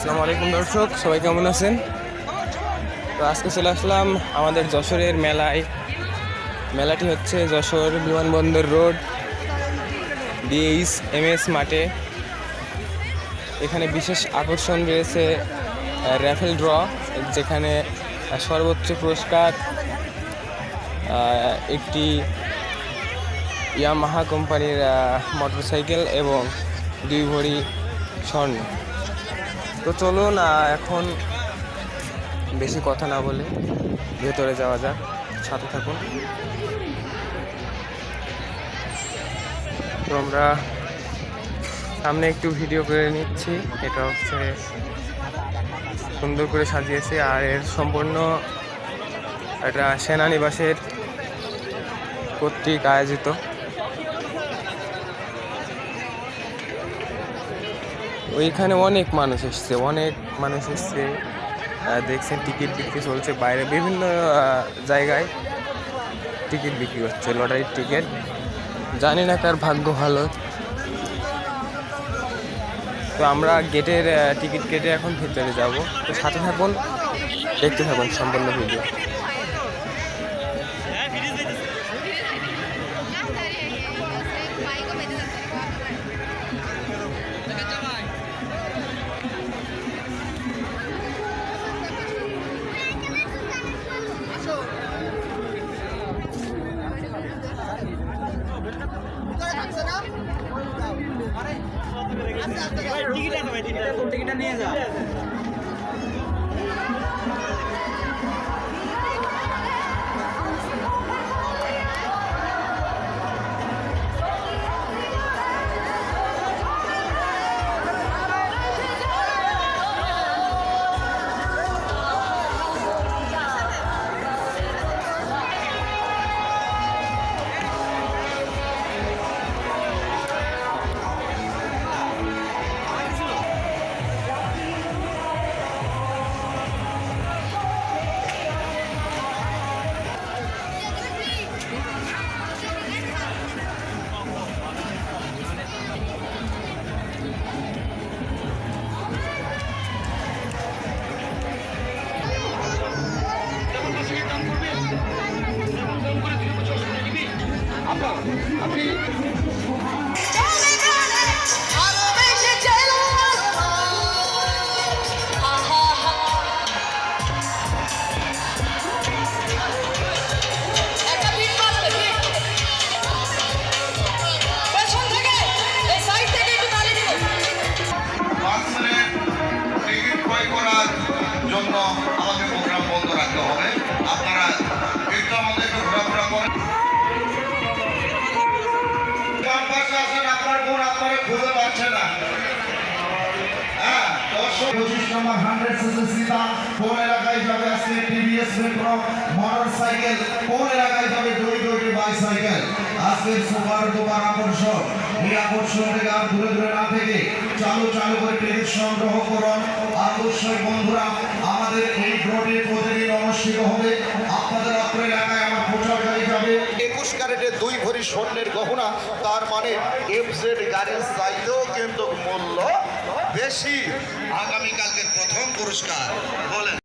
আসসালামু আলাইকুম দর্শক, সবাই কেমন আছেন? তো আজকে চলে আসলাম আমাদের যশোরের মেলায়। মেলাটি হচ্ছে যশোর বিমানবন্দর রোড ডিএইচ এম এস মাঠে। এখানে বিশেষ আকর্ষণ রয়েছে র্যাফেল ড্র যেখানে সর্বোচ্চ পুরস্কার একটি ইয়ামাহা কোম্পানির মোটরসাইকেল এবং দুই ভরি স্বর্ণ। তো চলুন এখন বেশি কথা না বলে ভেতরে যাওয়া যাক। সাথে থাকুন। তো আমরা সামনে একটু ভিডিও করে নিচ্ছি। এটা হচ্ছে সুন্দর করে সাজিয়েছে। আর এর সম্পূর্ণ এটা সেনানিবাসের কর্তৃক আয়োজিত। ওইখানে অনেক মানুষ এসছে, অনেক মানুষ এসছে। দেখছেন টিকিট বিক্রি চলছে বাইরে, বিভিন্ন জায়গায় টিকিট বিক্রি হচ্ছে, লটারির টিকিট। জানি না কার ভাগ্য ভালো। তো আমরা গেটের টিকিট কেটে এখন ভিতরে যাব। তো সাথে থাকুন, দেখতে থাকুন সম্পূর্ণ ভিডিও। টিকিটটা নিয়ে যা ভালোবেসে পঁচিশ নম্বর হান্ড্রেড কোন এলাকায় যাবে? আজকে টিভিএস সাইকেল কোন এলাকায় যাবে? দুই দুইটি বাইসাইকেল আজকের সুপার দুবার আকর্ষণ এই আকর্ষণ থেকে না থেকে চালু চালু করে টিকিট সংগ্রহ করুন। আর অবশ্যই আমাদের প্রতিদিন অনুষ্ঠিত হবে। আপনাদের আপনার এলাকায় আমার প্রচারকারী যাবে। একুশ ক্যারেটের দুই ভরি স্বর্ণের গহনা, তার মানে এফজেড গাড়ির চাইতেও কিন্তু মূল্য বেশি আগামীকালকে প্রথম পুরস্কার। বলেন।